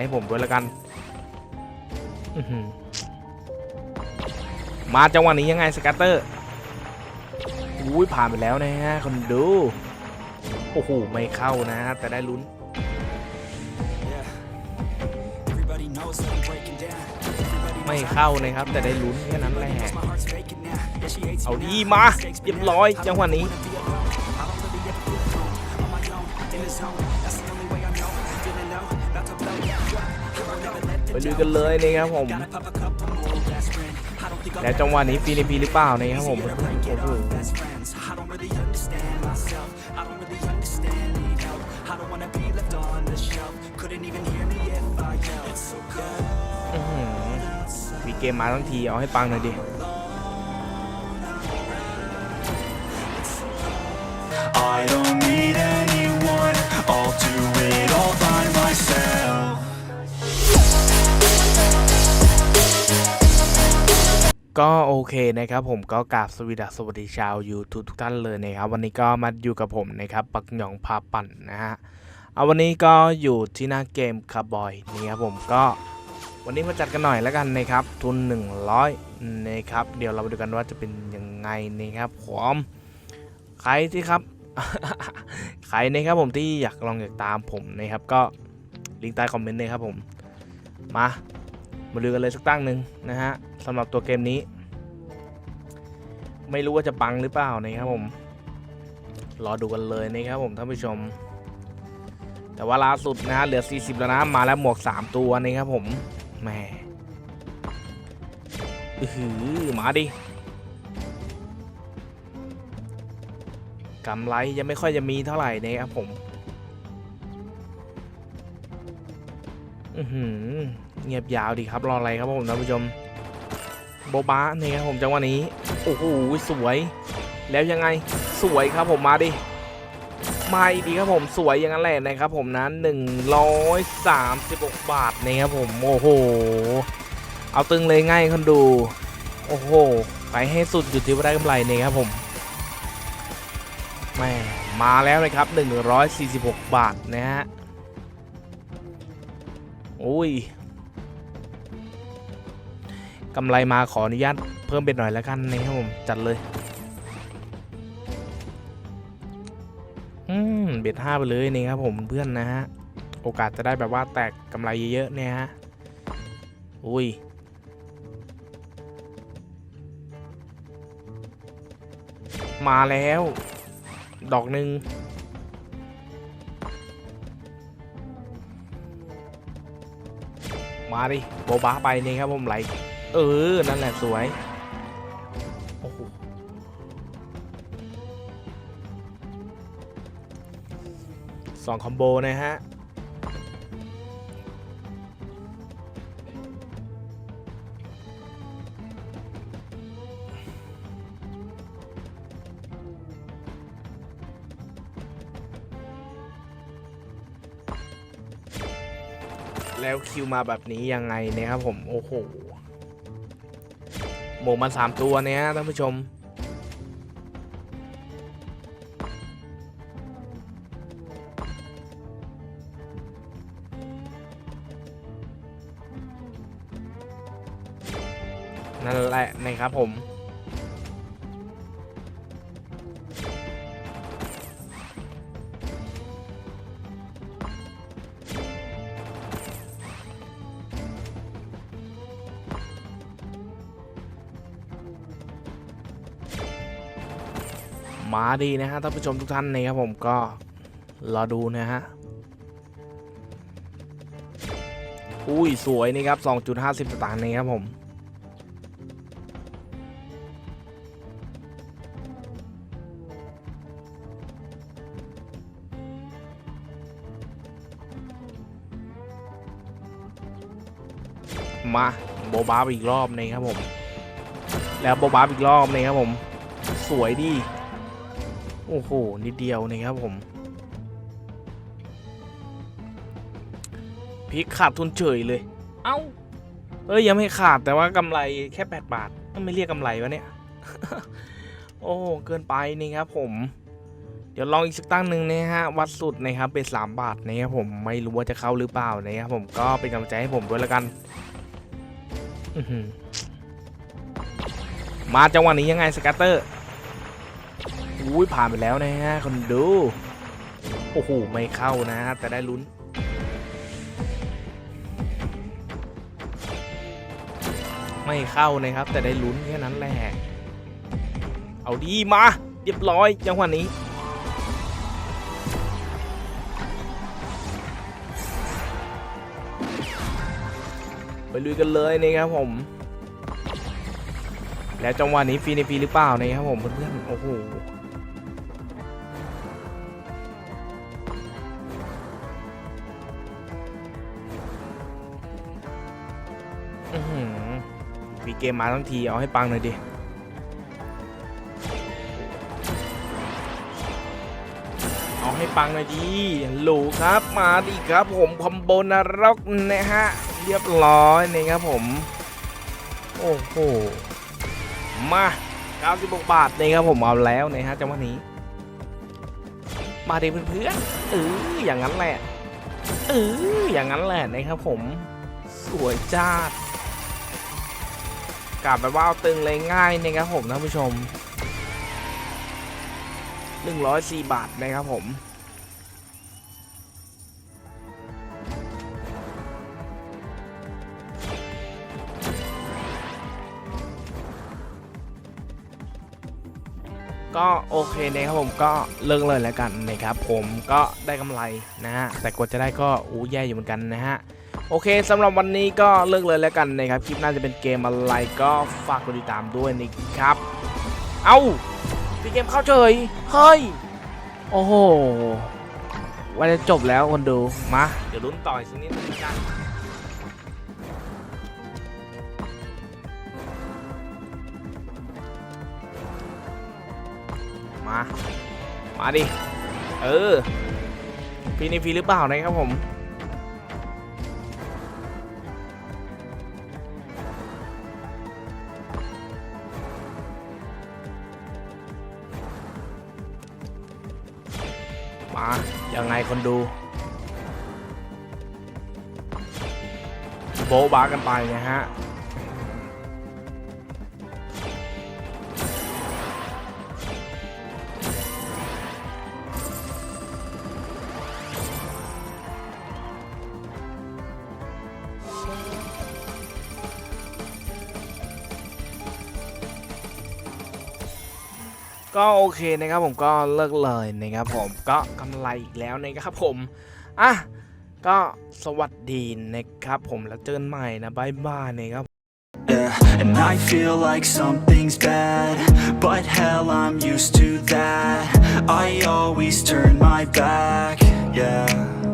ให้ผมด้วยแล้วกันอื้อหือมาจังหวะนี้ยังไงสกัตเตอร์อุ้ยผ่านไปแล้วนะฮะคนดู โอ้โห ไม่เข้านะ แต่ได้ลุ้น Everybody knows that I'm breaking down. Everybody ไม่เข้านะครับ แต่ได้ลุ้นแค่นั้นแหละ knows my heart's faking now. Yeah, she hates เอา me ดี now. มา Mistakes เรียบ been ร้อยจังหวะนี้ ไปลุยกันเลยนะครับผมและจังหวะนี้ฟีนิพีหรือเปล่านะครับผมมีเกมมาทั้งทีเอาให้ปังหน่อยดิ ก็โอเคนะครับผมก็กราบสวีดัสวัสดีชาว YouTube ทุกท่านเลยนะครับ วันนี้ก็มาอยู่กับผมนะครับปักหยองพาปั่นนะฮะเอาวันนี้ก็อยู่ที่หน้าเกมคาร์บอยนี่ครับผมก็วันนี้มาจัดกันหน่อยแล้วกันนะครับทุน 100นะครับเดี๋ยวเรามาดูกันว่าจะเป็นยังไงนะครับผมใครที่ครับใครนะครับผมที่อยากลองอยากตามผมนะครับก็ลิงก์ใต้คอมเมนต์เลยครับผมมา มาดูกันเลยสักตั้งหนึ่งนะฮะสำหรับตัวเกมนี้ ไม่รู้ว่าจะปังหรือเปล่านะครับผม รอดูกันเลยนะครับผมท่านผู้ชม แต่ว่าล่าสุดนะฮะเหลือ 40 แล้วนะมาแล้วหมวก 3 ตัวนะครับผมแหมอือหือมาดิกำไรยังไม่ค่อยจะมีเท่าไหร่นะครับผม อือหือ เงียบยาวดีครับรออะไรครับผมท่านผู้ชมโบบะนี่ครับผมจังหวะนี้โอ้โหสวย แล้วยังไงสวยครับผมมาดิมาอีกดีครับผมสวยอย่างนั้นแหละนะครับผมนะ136 บาทนะครับผมโอ้โหเอาตึงเลยง่ายคนดู โอ้โหไปให้สุดอยู่ที่ว่าได้กำไรนี่ครับผมแม่มาแล้วนะครับ 146 บาทนะฮะโอ้ย กำไรมาขออนุญาตเพิ่มเป็นหน่อยแล้วกันนะครับผมจัดเลย อืมเบ็ดห้าไปเลยนี่ครับผมเพื่อนนะฮะ โอกาสจะได้แบบว่าแตกกำไรเยอะๆเนี่ยฮะ อุ้ยมาแล้ว ดอกหนึ่งมาดิโบบาไปนี่ครับผมไหล เออ นั่นแหละสวย โอ้โห สองคอมโบนะฮะ แล้วคิวมาแบบนี้ยังไงเนี่ยครับผม โอ้โห หมูมันสามตัวเนี้ยท่านผู้ชม นั่นแหละนะครับผม มาดีนะฮะท่านผู้ชมทุกท่านนะครับผมก็รอดูนะฮะอุ้ยสวยนี่ครับ 2.50 สตางค์นี่ครับผมมาโบบาร์อีกรอบนึงครับผม แล้วโบบาร์อีกรอบนึงครับผม สวยดี โอ้โห นิดเดียวนะครับผมพลิกขาดทุนเฉยเลย เอ้า เอ้ยยังไม่ขาดแต่ว่ากำไรแค่8บาทไม่เรียกกำไรวะเนี่ย โอ้เกินไปนี่ครับผม เดี๋ยวลองอีกสักตั้งหนึ่งนะฮะ วัดสุดนะครับเป็นสามบาทนะครับผมไม่รู้ว่าจะเข้าหรือเปล่านะครับผมก็เป็นกำลังใจให้ผมด้วยละกันอื้อหือมาจังหวะนี้ยังไงสกัตเตอร์ อุ้ยผ่านไปแล้วนะฮะคนดู โอ้โห ไม่เข้านะฮะแต่ได้ลุ้น ไม่เข้านะครับ แต่ได้ลุ้นแค่นั้นแหละ เอาดีมา เรียบร้อยจังหวะนี้ไปลุยกันเลยนะครับผม แล้วจังหวะนี้ฟรีในฟรีหรือเปล่านะครับผมเพื่อนๆโอ้โห อื้อหือมีเกมมาทั้งทีเอาให้ปังหน่อยดิ เอาให้ปังหน่อยดีฮัลโหลครับมาดิครับผมคอมโบนรกนะฮะ เรียบร้อยนะครับผม โอ้โห มา 96 บาทนะครับผมเอาแล้วนะฮะจังหวะนี้ มาดิเพื่อนๆเอออย่างนั้นแหละเอออย่างนั้นแหละนะครับผม สวยจ้า กลับไปว่าเอาตึงเลยง่ายนะครับผมท่านผู้ชม104บาทนะครับผม ก็โอเคนะครับผมก็เลิกเลยแล้วกันนะครับผมก็ได้กำไรนะฮะแต่กว่าจะได้ก็อู้แย่อยู่เหมือนกันนะฮะโอเคสำหรับวันนี้ก็เลิกเลยแล้วกันนะครับคลิปหน่าจะเป็นเกมอะไรก็ฝากกดติดตามด้วยนะครับ เอ้าพี่เกมเข้าเฉยเฮ้ยโอ้โหวันจะจบแล้วคนดูมาเดี๋ยวลุ้นต่อยสักนิดนึงกัน มามาดิ เออฟีนี่ฟรีหรือเปล่านะครับผมมายังไงคนดูโบ๊ะบากันไปนะฮะ ก็โอเคนะครับผมก็เลิกเลยนะครับผมก็กำไรอีกแล้วนะครับผมอะก็สวัสดีนะครับผมแล้วเจอกันใหม่นะบายบายนะครับ and I feel like something's bad But hell, I'm used to that I always turn my back, yeah